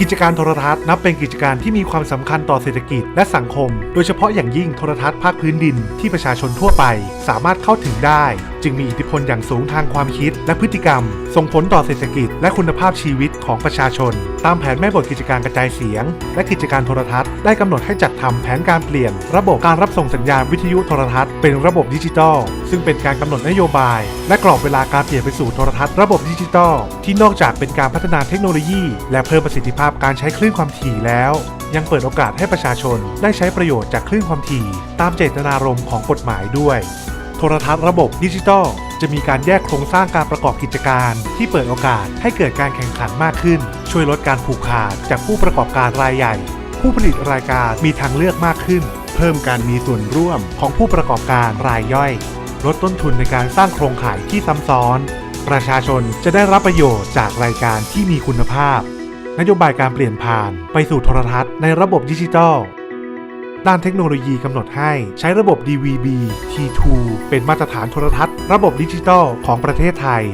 กิจการโทรทัศน์นับเป็นกิจการที่มีความสำคัญต่อเศรษฐกิจและสังคม โดยเฉพาะอย่างยิ่งโทรทัศน์ภาคพื้นดินที่ประชาชนทั่วไป สามารถเข้าถึงได้ จึงมีอิทธิพลอย่างสูงทางความคิดและพฤติกรรม ส่งผลต่อเศรษฐกิจและคุณภาพชีวิตของประชาชน ตามแผนแม่บทกิจการกระจายเสียง และกิจการโทรทัศน์ได้กำหนดให้จัดทำแผนการเปลี่ยน ระบบการรับส่งสัญญาณวิทยุโทรทัศน์เป็นระบบดิจิตอลซึ่งเป็นการกำหนดนโยบาย และกรอบเวลาการเปลี่ยนไปสู่โทรทัศน์ระบบดิจิตอลที่นอกจากเป็นการพัฒนาเทคโนโลยี และเพิ่มประสิทธิภาพการใช้คลื่นความถี่แล้วยังเปิดโอกาสให้ประชาชนได้ใช้ประโยชน์จากคลื่นความถี่ ตามเจตนารมณ์ของกฎหมายด้วย โทรทัศน์ระบบดิจิตอลจะมีการแยกโครงสร้างการประกอบกิจการ ที่เปิดโอกาสให้เกิดการแข่งขันมากขึ้น ช่วยลดการผูกขาดจากผู้ประกอบการรายใหญ่ ผู้ผลิตรายการมีทางเลือกมากขึ้น เพิ่มการมีส่วนร่วมของผู้ประกอบการรายย่อย ลดต้นทุนในการสร้างโครงข่ายที่ซ้ำซ้อน ประชาชนจะได้รับประโยชน์จากรายการที่มีคุณภาพ นโยบายการเปลี่ยนผ่านไปสู่โทรทัศน์ในระบบดิจิตอล ด้านเทคโนโลยีกำหนดให้ใช้ระบบ DVB T2 เป็นมาตรฐานโทรทัศน์ระบบดิจิตอลของประเทศไทย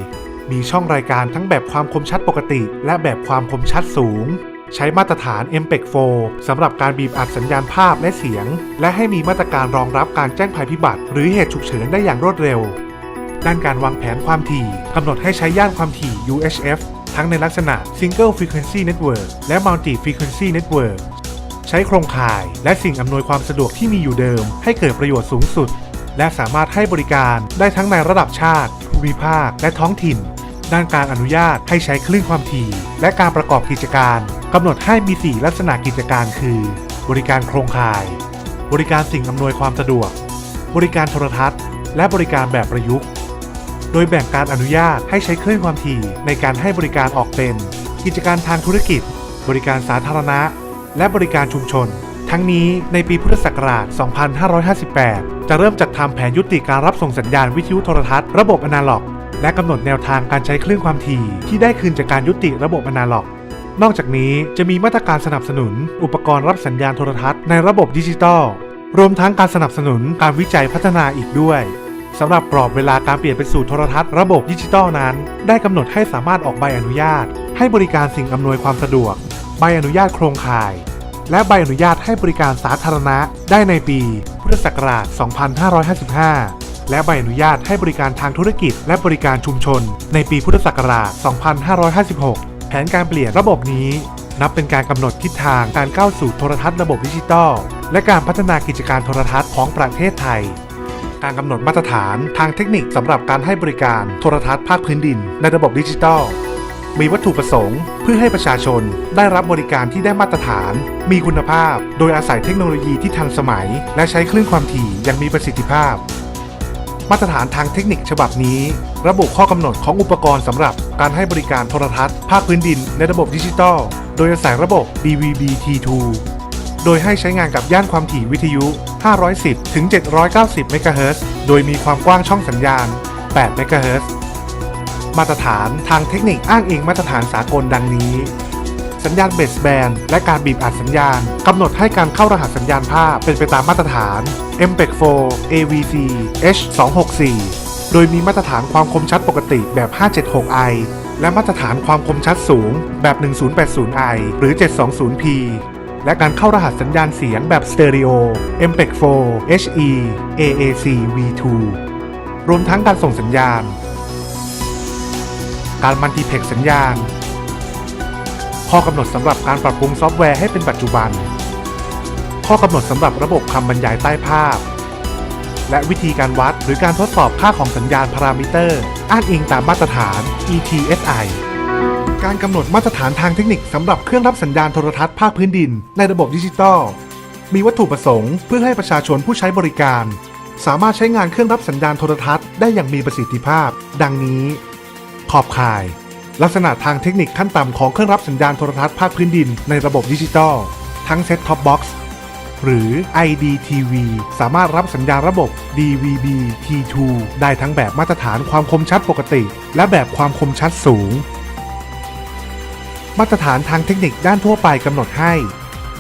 มีช่องรายการทั้งแบบความคมชัดปกติ และแบบความคมชัดสูง ใช้มาตรฐาน MPEG 4สำหรับการบีบอัดสัญญาณภาพและเสียง และให้มีมาตรการรองรับการแจ้งภัยพิบัติ หรือเหตุฉุกเฉินได้อย่างรวดเร็ว ด้านการวางแผนความถี่กำหนดให้ใช้ย่านความถี่ UHF ทั้งในลักษณะ Single Frequency Network และ Multi Frequency Network ใช้โครงข่าย และสิ่งอำนวยความสะดวกที่มีอยู่เดิม ให้เกิดประโยชน์สูงสุด และสามารถให้บริการได้ทั้งในระดับชาติ ภูมิภาค และท้องถิ่น ด้านการอนุญาตให้ใช้คลื่นความถี่ และการประกอบกิจการกำหนดให้มี 4 ลักษณะกิจการคือ บริการโครงข่าย บริการสิ่งอำนวยความสะดวก บริการโทรทัศน์ และบริการแบบประยุกต์ โดยแบ่งการอนุญาตให้ใช้คลื่นความถี่ในการให้บริการออกเป็น กิจการทางธุรกิจ บริการสาธารณะ และบริการชุมชน ทั้งนี้ในปีพุทธศักราช 2558 จะเริ่มจัดทำแผนยุติการรับส่งสัญญาณวิทยุโทรทัศน์ระบบอนาล็อก และกำหนดแนวทางการใช้คลื่นความถี่ที่ได้คืนจากการยุติระบบอนาล็อก นอกจากนี้จะมีมาตรการสนับสนุน อุปกรณ์รับสัญญาณโทรทัศน์ในระบบดิจิตอลรวมทั้งการสนับสนุนการวิจัยพัฒนาอีกด้วยสำหรับกรอบเวลาการเปลี่ยนไปสู่โทรทัศน์ระบบดิจิตอลนั้น ได้กำหนดให้สามารถออกใบอนุญาต ให้บริการสิ่งอำนวยความสะดวก ใบอนุญาตโครงข่าย และใบอนุญาตให้บริการสาธารณะได้ในปีพุทธศักราช 2555 และใบอนุญาตให้บริการทางธุรกิจและบริการชุมชน ในปีพุทธศักราช 2556 แผนการเปลี่ยนระบบนี้ นับเป็นการกำหนดทิศทางการก้าวสู่โทรทัศน์ระบบดิจิตอลและการพัฒนากิจการโทรทัศน์ของประเทศไทยการกำหนดมาตรฐานทางเทคนิคสำหรับการให้บริการโทรทัศน์ภาคพื้นดินในระบบดิจิตอล มีวัตถุประสงค์ เพื่อให้ประชาชนได้รับบริการที่ได้มาตรฐาน มีคุณภาพ โดยอาศัยเทคโนโลยีที่ทันสมัย และใช้คลื่นความถี่อย่างมีประสิทธิภาพ มาตรฐานทางเทคนิคฉบับนี้ ระบุข้อกำหนดของอุปกรณ์สำหรับการให้บริการโทรทัศน์ภาคพื้นดินในระบบดิจิตอลโดยอาศัยระบบ DVB-T2 โดยให้ใช้งานกับย่านความถี่วิทยุ 510 ถึง 790 เมกะเฮิรตซ์ โดยมีความกว้างช่องสัญญาณ 8 เมกะเฮิรตซ์ มาตรฐานทางเทคนิคอ้างอิงมาตรฐานสากลดังนี้ สัญญาณเบสแบนและการบีบอัดสัญญาณกำหนดให้การเข้ารหัสสัญญาณภาพเป็นไปตามมาตรฐาน MPEG 4 AVC H264 โดยมีมาตรฐานความคมชัดปกติแบบ 576i และมาตรฐานความคมชัดสูงแบบ 1080i หรือ 720p และการเข้ารหัสสัญญาณเสียงแบบสเตอริโอ MPEG 4 HE AAC V2 รวมทั้งการส่งสัญญาณ การมัลติเพกสัญญาณ ข้อกำหนดสำหรับการปรับปรุงซอฟต์แวร์ให้เป็นปัจจุบัน ข้อกำหนดสำหรับระบบคำบรรยายใต้ภาพ และวิธีการวัดหรือการทดสอบค่าของสัญญาณพารามิเตอร์ อ้างอิงตามมาตรฐาน ETSI การกำหนดมาตรฐานทางเทคนิคสำหรับเครื่องรับสัญญาณโทรทัศน์ภาคพื้นดิน ในระบบดิจิตอลมีวัตถุประสงค์เพื่อให้ประชาชนผู้ใช้บริการ สามารถใช้งานเครื่องรับสัญญาณโทรทัศน์ได้อย่างมีประสิทธิภาพ ดังนี้ ขอบข่าย ลักษณะทางเทคนิคขั้นต่ำของเครื่องรับสัญญาณโทรทัศน์ภาคพื้นดินในระบบดิจิตอลทั้ง Set Top Box หรือ IDTV สามารถรับสัญญาณระบบ DVB T2 ได้ทั้งแบบมาตรฐานความคมชัดปกติ และแบบความคมชัดสูง มาตรฐานทางเทคนิคด้านทั่วไปกำหนดให้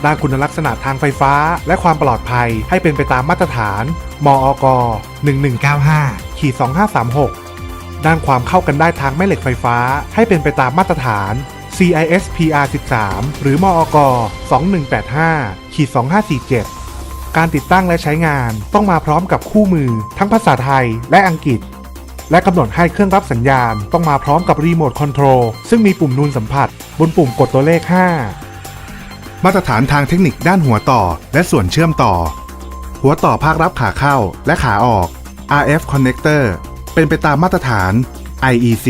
ด้านคุณลักษณะทางไฟฟ้าและความปลอดภัยให้เป็นไปตามมาตรฐาน มอก 1195ขีด2536 ด้านความเข้ากันได้ทางแม่เหล็กไฟฟ้า ให้เป็นไปตามมาตรฐาน CISPR 13หรือมอก2185ขีด2547 การติดตั้งและใช้งานต้องมาพร้อมกับคู่มือ ทั้งภาษาไทยและอังกฤษ และกำหนดให้เครื่องรับสัญญาณต้องมาพร้อมกับรีโมทคอนโทรลซึ่งมีปุ่มนูนสัมผัส บนปุ่มกดตัวเลข 5 มาตรฐานทางเทคนิคด้านหัวต่อ และส่วนเชื่อมต่อ หัวต่อภาครับขาเข้าและขาออก RF connector เป็นไปตามมาตรฐาน IEC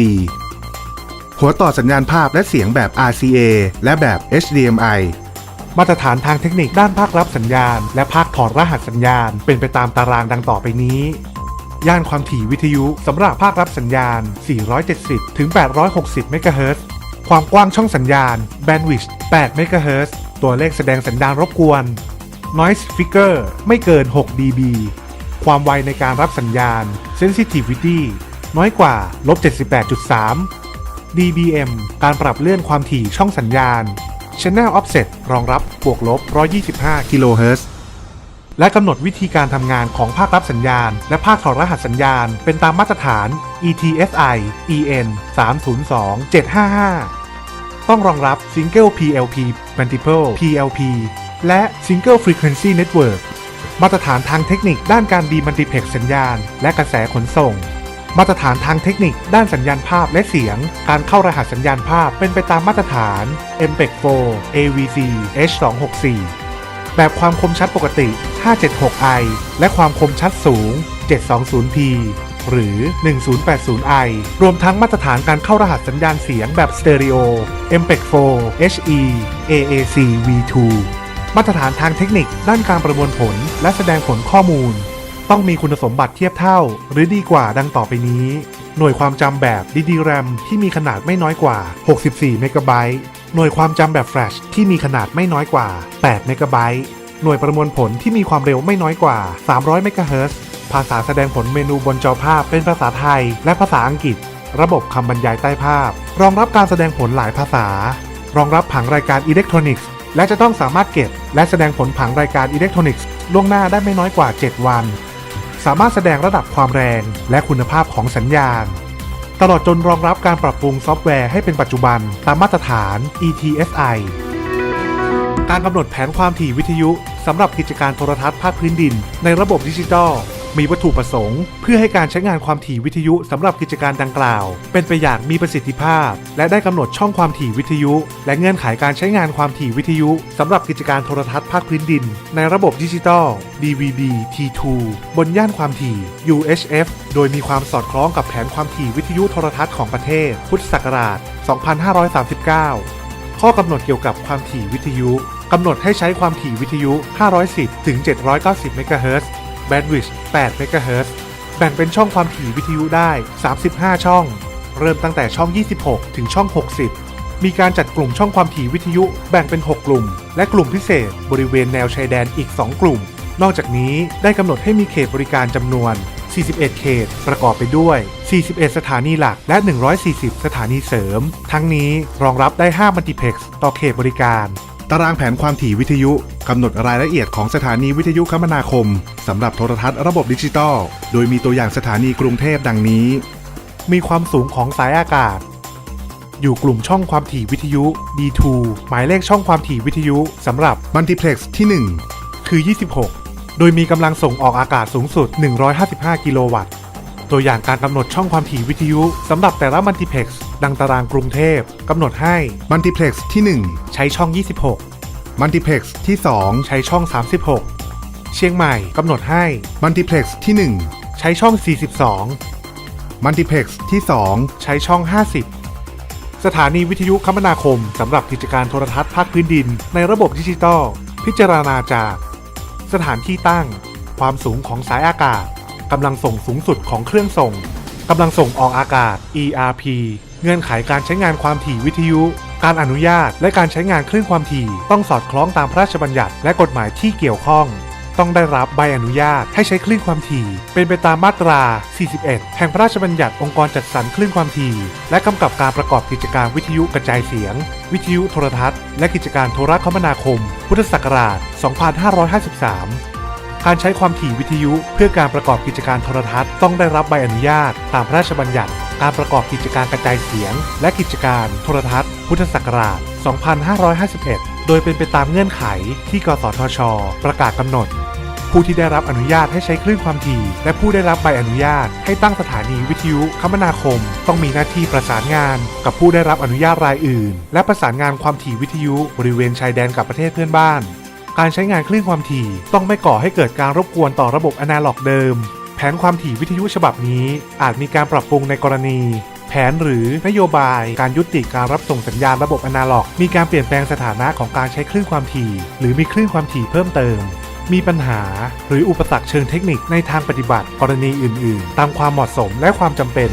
หัวต่อสัญญาณภาพและเสียงแบบ RCA และแบบ HDMI มาตรฐานทางเทคนิคด้านภาครับสัญญาณ และภาคถอดรหัสสัญญาณ เป็นไปตามตารางดังต่อไปนี้ ย่านความถี่วิทยุสำหรับภาครับสัญญาณ 470 ถึง 860 เมกะเฮิรตซ์ ความกว้างช่องสัญญาณ Bandwidth 8 เมกะเฮิรตซ์ ตัวเลขแสดงสัญญาณรบกวน Noise Figure ไม่เกิน 6 dB ความไวในการรับสัญญาณ Sensitivity น้อยกว่าลบ78.3 dBm การปรับเลื่อนความถี่ช่องสัญญาณ Channel Offset รองรับบวกลบ 125 กิโลเฮิรตซ์และกำหนดวิธีการทำงานของภาครับสัญญาณ และภาคถอดรหัสสัญญาณ เป็นตามมาตรฐาน ETSI EN 302 755 ต้องรองรับ Single PLP Multiple PLP และ Single Frequency Network มาตรฐานทางเทคนิคด้านการดีมัลติเพล็กสัญญาณ และกระแสขนส่ง มาตรฐานทางเทคนิค ด้านสัญญาณภาพและเสียง การเข้ารหัสสัญญาณภาพเป็นไปตามมาตรฐาน MPEG 4 AVC H264 แบบความคมชัดปกติ 576i และความคมชัดสูง 720p หรือ 1080i รวมทั้งมาตรฐานการเข้ารหัสสัญญาณเสียงแบบสเตอริโอ MPEG 4 HE AAC V2 มาตรฐานทางเทคนิคด้านการประมวลผล และแสดงผลข้อมูล ต้องมีคุณสมบัติเทียบเท่า หรือดีกว่าดังต่อไปนี้ หน่วยความจำแบบ DDRAM ที่มีขนาดไม่น้อยกว่า 64 เมกะไบต์หน่วยความจำแบบแฟลชที่มีขนาดไม่น้อยกว่า 8 เมกะไบต์หน่วยประมวลผลที่มีความเร็วไม่น้อยกว่า 300 เมกะเฮิรตซ์ภาษาแสดงผลเมนูบนจอภาพเป็นภาษาไทย และภาษาอังกฤษ ระบบคำบรรยายใต้ภาพ รองรับการแสดงผลหลายภาษา รองรับผังรายการอิเล็กทรอนิกส์ และจะต้องสามารถเก็บ และแสดงผลผังรายการอิเล็กทรอนิกส์ล่วงหน้าได้ไม่น้อยกว่า 7 วัน สามารถแสดงระดับความแรงและคุณภาพของสัญญาณ ตลอดจนรองรับการปรับปรุงซอฟต์แวร์ให้เป็นปัจจุบันตามมาตรฐาน ETSI การกำหนดแผนความถี่วิทยุสำหรับกิจการโทรทัศน์ภาคพื้นดิน ในระบบดิจิตอล มีวัตถุประสงค์ เพื่อให้การใช้งานความถี่วิทยุสำหรับกิจการดังกล่าว เป็นไปอย่างมีประสิทธิภาพ และได้กำหนดช่องความถี่วิทยุ และเงื่อนไขการใช้งานความถี่วิทยุสำหรับกิจการโทรทัศน์ภาคพื้นดิน ในระบบดิจิตอล DVB T2 บนย่านความถี่ UHF โดยมีความสอดคล้องกับแผนความถี่วิทยุโทรทัศน์ของประเทศ พุทธศักราช 2539ข้อกำหนดเกี่ยวกับความถี่วิทยุ กำหนดให้ใช้ความถี่วิทยุ 510 ถึง 790 เมกะเฮิรตซ์ แบนด์วิดต์8เมกะเฮิรตซ์แบ่งเป็นช่องความถี่วิทยุได้ 35 ช่อง เริ่มตั้งแต่ช่อง 26 ถึงช่อง 60 มีการจัดกลุ่มช่องความถี่วิทยุแบ่งเป็น 6 กลุ่ม และกลุ่มพิเศษบริเวณแนวชายแดนอีก 2 กลุ่ม นอกจากนี้ได้กำหนดให้มีเขตบริการจำนวน 41 เขต ประกอบไปด้วย 41 สถานีหลักและ 140 สถานีเสริม ทั้งนี้รองรับได้ 5 มัลติเพล็กซ์ต่อเขตบริการ ตารางแผนความถี่วิทยุกำหนดรายละเอียดของสถานีวิทยุคมนาคมสำหรับโทรทัศน์ระบบดิจิตอล โดยมีตัวอย่างสถานีกรุงเทพดังนี้ มีความสูงของสายอากาศ อยู่กลุ่มช่องความถี่วิทยุ D2 หมายเลขช่องความถี่วิทยุสำหรับมัลติเพล็กซ์ที่ 1 คือ 26 โดยมีกำลังส่งออกอากาศสูงสุด 155 กิโลวัตต์ ตัวอย่างการกำหนดช่องความถี่วิทยุสำหรับแต่ละมัลติเพล็กซ์ ดังตารางกรุงเทพกำหนดให้มัลติเพล็กซ์ที่ 1 ใช้ช่อง 26 มัลติเพล็กซ์ที่ 2 ใช้ช่อง 36 เชียงใหม่กำหนดให้มัลติเพล็กซ์ที่ 1 ใช้ช่อง 42 มัลติเพล็กซ์ที่ 2 ใช้ช่อง 50 สถานีวิทยุคมนาคมสำหรับกิจการโทรทัศน์ภาคพื้นดิน ในระบบดิจิตอลพิจารณาจาก สถานที่ตั้ง ความสูงของสายอากาศกำลังส่งสูงสุดของเครื่องส่งกำลังส่งออกอากาศ ERP เงื่อนไขการใช้งานความถี่วิทยุ การอนุญาต และการใช้งานคลื่นความถี่ ต้องสอดคล้องตามพระราชบัญญัติและกฎหมายที่เกี่ยวข้อง ต้องได้รับใบอนุญาตให้ใช้คลื่นความถี่ เป็นไปตามมาตรา 41 แห่งพระราชบัญญัติองค์กรจัดสรรคลื่นความถี่ และกำกับการประกอบกิจการวิทยุกระจายเสียง วิทยุโทรทัศน์ และกิจการโทรคมนาคม พุทธศักราช 2553การใช้ความถี่วิทยุเพื่อการประกอบกิจการโทรทัศน์ต้องได้รับใบอนุญาตตามพระราชบัญญัติ การประกอบกิจการกระจายเสียง และกิจการโทรทัศน์ พุทธศักราช 2551 โดยเป็นไปตามเงื่อนไขที่กสทช ประกาศกำหนด ผู้ที่ได้รับอนุญาตให้ใช้คลื่นความถี่ และผู้ได้รับใบอนุญาตให้ตั้งสถานีวิทยุคมนาคม ต้องมีหน้าที่ประสานงาน กับผู้ได้รับอนุญาตรายอื่น และประสานงานความถี่วิทยุบริเวณชายแดนกับประเทศเพื่อนบ้านการใช้งานคลื่นความถี่ต้องไม่ก่อให้เกิดการรบกวนต่อระบบอนาล็อกเดิม ผนความถี่วิทยุฉบับนี้ อาจมีการปรับปรุงในกรณี แผนหรือนโยบาย การยุติการรับส่งสัญญาณระบบอนาล็อก มีการเปลี่ยนแปลงสถานะของการใช้คลื่นความถี่ หรือมีคลื่นความถี่เพิ่มเติม มีปัญหาหรืออุปสรรคเชิงเทคนิคในทางปฏิบัติกรณีอื่น ๆ ตามความเหมาะสมและความจำเป็น